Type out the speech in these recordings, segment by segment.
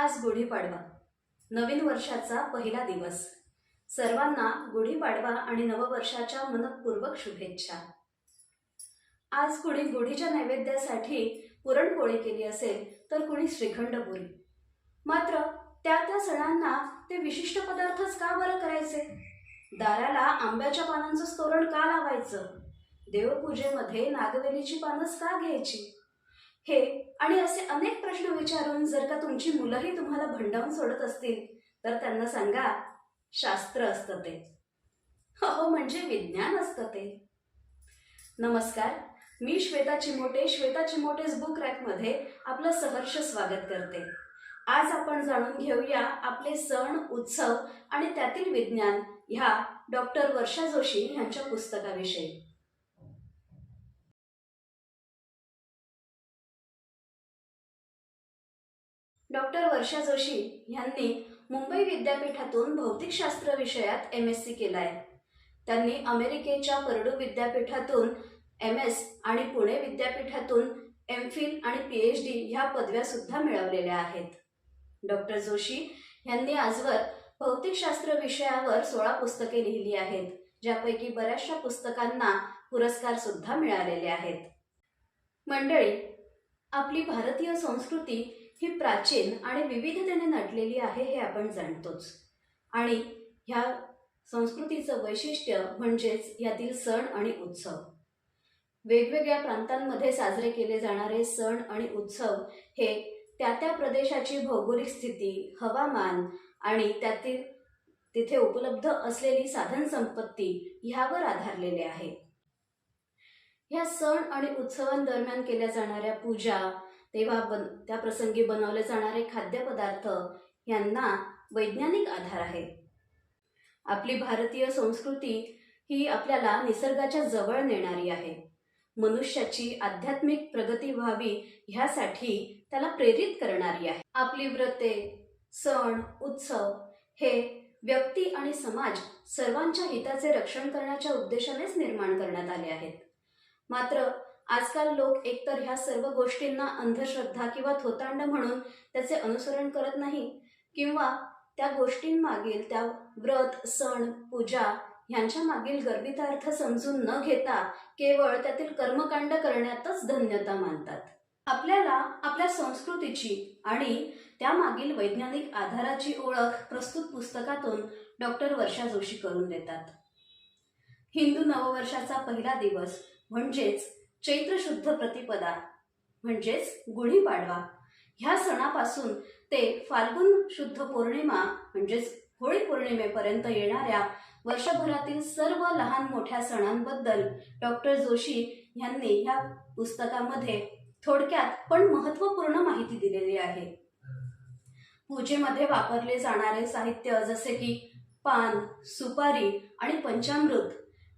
आज गुढीपाडवा नवीन वर्षाचा पहिला दिवस. सर्वांना गुढीपाडवा आणि नववर्षाच्या मनपूर्वक शुभेच्छा. आज कुणी गुढीच्या नैवेद्यासाठी पुरणपोळी केली असेल तर कुणी श्रीखंडपुरी मात्र त्या त्या सणांना ते विशिष्ट पदार्थच का बरं करायचे? दाराला आंब्याच्या पानांचं तोरण का लावायचं? देवपूजेमध्ये नागवेलीची पानंच का घ्यायची? हे आणि असे अनेक प्रश्न विचारून जर का तुमची मुलंही तुम्हाला भंडावून सोडत असतील तर त्यांना सांगा शास्त्र असतं ते. हो म्हणजे विज्ञान असतं ते. नमस्कार मी श्वेता चिमोटे श्वेता चिमोटेस बुक रॅकमध्ये आपलं सहर्ष स्वागत करते. आज आपण जाणून घेऊया आपले सण उत्सव आणि त्यातील विज्ञान ह्या डॉक्टर वर्षा जोशी यांच्या पुस्तकाविषयी. डॉक्टर वर्षा जोशी यांनी मुंबई विद्यापीठातून भौतिकशास्त्र विषयात एम एस सी केला आहे त्यांनी अमेरिकेच्या परडू विद्यापीठातून एम एस आणि पुणे विद्यापीठातून एम फिल आणि पी एच डी ह्या पदव्यासुद्धा मिळवलेल्या आहेत. डॉक्टर जोशी यांनी आजवर भौतिकशास्त्र विषयावर सोळा पुस्तके लिहिली आहेत ज्यापैकी बऱ्याचशा पुस्तकांना पुरस्कार सुद्धा मिळालेले आहेत. मंडळी आपली भारतीय संस्कृती ही प्राचीन आणि विविधतेने नटलेली आहे हे आपण जाणतोच. आणि ह्या संस्कृतीचं वैशिष्ट्य म्हणजेच यातील सण आणि उत्सव. वेगवेगळ्या प्रांतांमध्ये साजरे केले जाणारे सण आणि उत्सव हे त्या त्या प्रदेशाची भौगोलिक स्थिती हवामान आणि त्यातील तिथे उपलब्ध असलेली साधन संपत्ती ह्यावर आधारलेले आहे. ह्या सण आणि उत्सवांदरम्यान केल्या जाणाऱ्या पूजा तेव्हा बन त्या प्रसंगी बनवले जाणारे खाद्यपदार्थ यांना वैज्ञानिक आधार आहे. आपली भारतीय संस्कृती ही आपल्याला निसर्गाच्या जवळ नेणारी आहे. मनुष्याची आध्यात्मिक प्रगती व्हावी ह्यासाठी त्याला प्रेरित करणारी आहे. आपली व्रते सण उत्सव हे व्यक्ती आणि समाज सर्वांच्या हिताचे रक्षण करण्याच्या उद्देशानेच निर्माण करण्यात आले आहेत. मात्र आजकाल लोक एकतर ह्या सर्व गोष्टींना अंधश्रद्धा किंवा थोतांड म्हणून त्याचे अनुसरण करत नाही किंवा त्या गोष्टींमागील त्या व्रत सण पूजा ह्यांच्या मागील गर्भितार्थ समजून न घेता केवळ त्यातील कर्मकांड करण्यातच धन्यता मानतात. आपल्याला आपल्या संस्कृतीची आणि त्यामागील वैज्ञानिक आधाराची ओळख प्रस्तुत पुस्तकातून डॉक्टर वर्षा जोशी करून देतात. हिंदू नववर्षाचा पहिला दिवस म्हणजेच चैत्र शुद्ध प्रतिपदा म्हणजेच गुढीपाडवा ह्या सणापासून ते फाल्गुन शुद्ध पौर्णिमा म्हणजेच होळी पौर्णिमेपर्यंत येणाऱ्या वर्षभरातील सर्व लहान मोठ्या सणांबद्दल डॉक्टर जोशी यांनी ह्या पुस्तकामध्ये थोडक्यात पण महत्त्वपूर्ण माहिती दिलेली आहे. पूजेमध्ये वापरले जाणारे साहित्य जसे की पान सुपारी आणि पंचामृत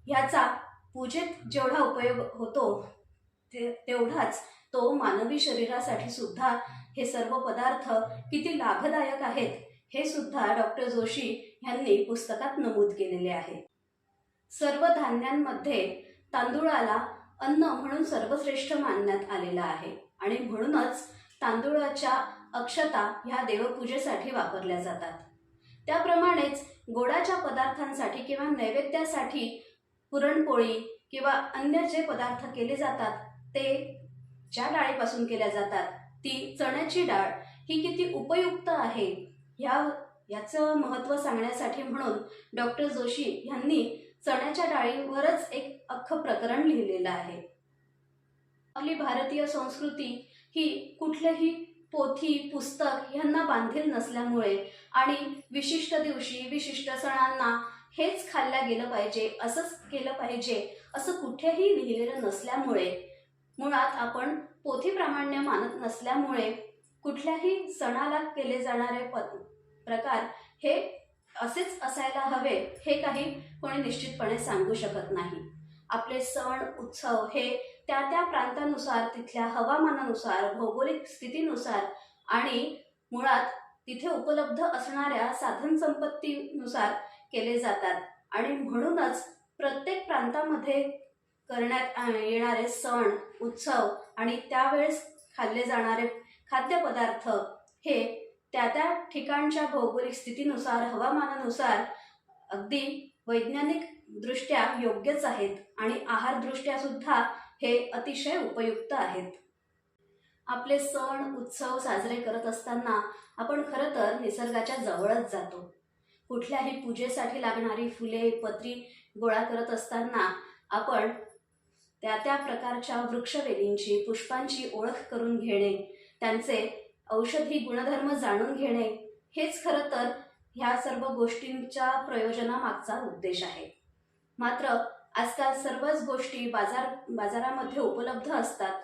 ह्याचा पूजेत जेवढा उपयोग होतो ते तेवढाच. तो मानवी शरीरासाठी सुद्धा हे सर्व पदार्थ किती लाभदायक आहेत हे सुद्धा डॉक्टर जोशी यांनी पुस्तकात नमूद केलेले आहे. सर्व धान्यांमध्ये तांदूळाला अन्न म्हणून सर्वश्रेष्ठ मानण्यात आलेला आहे आणि म्हणूनच तांदूळाच्या अक्षता ह्या देवपूजेसाठी वापरल्या जातात. त्याप्रमाणेच गोडाच्या पदार्थांसाठी किंवा नैवेद्यासाठी पुरणपोळी किंवा अन्य जे पदार्थ केले जातात ते ज्या डाळीपासून केल्या जातात ती चण्याची डाळ ही किती उपयुक्त आहे? ह्या याचं महत्त्व सांगण्यासाठी म्हणून डॉक्टर जोशी यांनी चण्याच्या डाळीवरच एक अख्खं प्रकरण लिहिलेलं आहे. आपली भारतीय संस्कृती ही कुठलेही पोथी पुस्तक यांना बांधील नसल्यामुळे आणि विशिष्ट दिवशी विशिष्ट सणांना हेच खाल्लं गेलं पाहिजे असंच केलं पाहिजे असं कुठेही लिहिलेलं नसल्यामुळे. मुळात आपण पोथीप्रामाण्य मानत नसल्यामुळे कुठल्याही सणाला केले जाणारे पद प्रकार हे असेच असायला हवे हे काही कोणी निश्चितपणे सांगू शकत नाही. आपले सण उत्सव हे त्या त्या प्रांतानुसार तिथल्या हवामानानुसार भौगोलिक स्थितीनुसार आणि मुळात तिथे उपलब्ध असणाऱ्या साधनसंपत्तीनुसार केले जातात. आणि म्हणूनच प्रत्येक प्रांतामध्ये करण्यात येणारे सण उत्सव आणि त्यावेळेस खाल्ले जाणारे खाद्यपदार्थ हे त्या त्या ठिकाणच्या भौगोलिक स्थितीनुसार हवामानानुसार अगदी वैज्ञानिक दृष्ट्या योग्यच आहेत आणि आहारदृष्ट्या सुद्धा हे अतिशय उपयुक्त आहेत. आपले सण उत्सव साजरे करत असताना आपण खरं तर निसर्गाच्या जवळच जातो. कुठल्याही पूजेसाठी लागणारी फुले पत्री गोळा करत असताना आपण त्या त्या प्रकारच्या वृक्षवेलींची पुष्पांची ओळख करून घेणे त्यांचे औषधी गुणधर्म जाणून घेणे हेच खरं तर ह्या सर्व गोष्टींच्या प्रयोजनामागचा उद्देश आहे. मात्र आजकाल सर्वच गोष्टी बाजार बाजारामध्ये उपलब्ध असतात.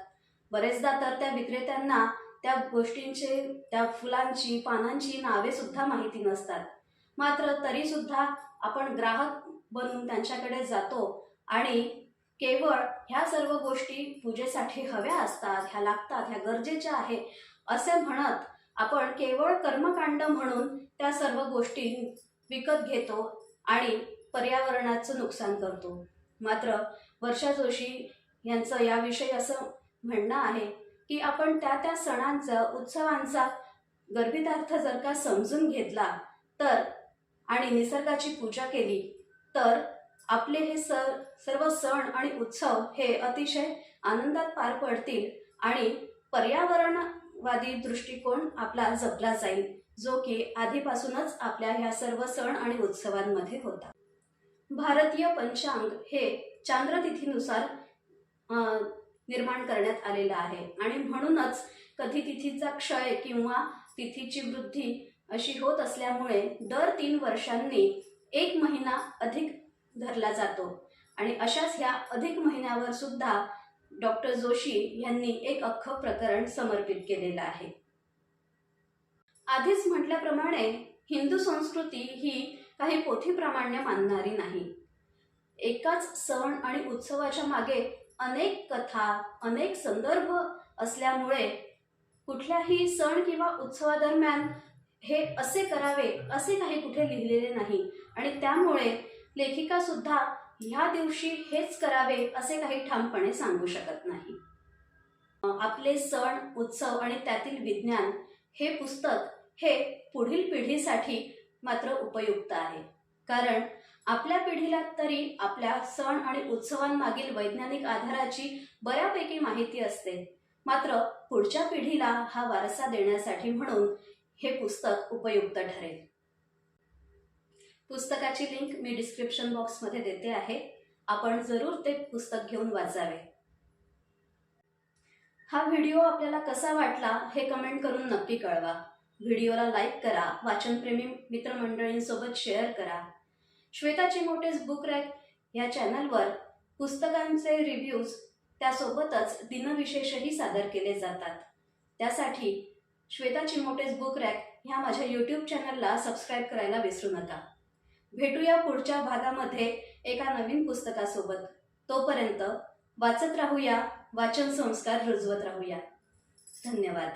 बरेचदा तर त्या विक्रेत्यांना त्या गोष्टींचे त्या फुलांची पानांची नावे सुद्धा माहिती नसतात. मात्र तरीसुद्धा आपण ग्राहक बनून त्यांच्याकडे जातो आणि केवळ ह्या सर्व गोष्टी पूजेसाठी हव्या असतात ह्या लागतात ह्या गरजेच्या आहे असे म्हणत आपण केवळ कर्मकांड म्हणून त्या सर्व गोष्टी विकत घेतो आणि पर्यावरणाचं नुकसान करतो. मात्र वर्षा जोशी यांचं याविषयी असं म्हणणं आहे की आपण त्या त्या सणांचा उत्सवांचा गर्भितार्थ जर का समजून घेतला तर आणि निसर्गाची पूजा केली तर आपले हे सर सर्व सण आणि उत्सव हे अतिशय आनंदात पार पडतील आणि पर्यावरणवादी दृष्टिकोन आपला जपला जाईल जो की आधीपासूनच आपल्या ह्या सर्व सण आणि उत्सवांमध्ये होता. भारतीय पंचांग हे चांद्रतिथीनुसार निर्माण करण्यात आलेलं आहे आणि म्हणूनच कधी तिथीचा क्षय किंवा तिथीची वृद्धी अशी होत असल्यामुळे दर तीन वर्षांनी एक महिना अधिक धरला जातो. आणि अशाच ह्या अधिक महिन्यावर सुद्धा डॉक्टर जोशी यांनी एक अख्खं प्रकरण समर्पित केलेलं आहे. आधीच म्हटल्याप्रमाणे हिंदू संस्कृती ही काही पोथीप्रामाण्य मानणारी नाही. एकाच सण आणि उत्सवाच्या मागे अनेक कथा अनेक संदर्भ असल्यामुळे कुठल्याही सण किंवा उत्सवादरम्यान हे असे करावे असे काही कुठे लिहिलेले नाही. आणि त्यामुळे लेखिका सुद्धा ह्या दिवशी हेच करावे असे काही ठामपणे सांगू शकत नाही. आपले सण उत्सव आणि त्यातील विज्ञान हे पुस्तक हे पुढील पिढीसाठी मात्र उपयुक्त आहे. कारण आपल्या पिढीला तरी आपल्या सण आणि उत्सवांमागील वैज्ञानिक आधाराची बऱ्यापैकी माहिती असते. मात्र पुढच्या पिढीला हा वारसा देण्यासाठी म्हणून हे पुस्तक उपयुक्त ठरेल. पुस्तकाची लिंक मी डिस्क्रिप्शन बॉक्समध्ये देते आहे. आपण जरूर ते पुस्तक घेऊन वाचावे. हा व्हिडिओ आपल्याला कसा वाटला हे कमेंट करून नक्की कळवा. व्हिडिओला लाईक करा वाचनप्रेमी मित्रमंडळींसोबत शेअर करा. श्वेताची चिमोटेस बुक रॅक या चॅनलवर पुस्तकांचे रिव्ह्यूज त्यासोबतच दिनविशेषही सादर केले जातात. त्यासाठी श्वेता चिमोटेस बुक रॅक ह्या माझ्या यूट्यूब चॅनलला सबस्क्राईब करायला विसरू नका. भेटूया पुढच्या भागामध्ये एका नवीन पुस्तकासोबत. तोपर्यंत वाचत राहूया वाचन संस्कार रुजवत राहूया. धन्यवाद.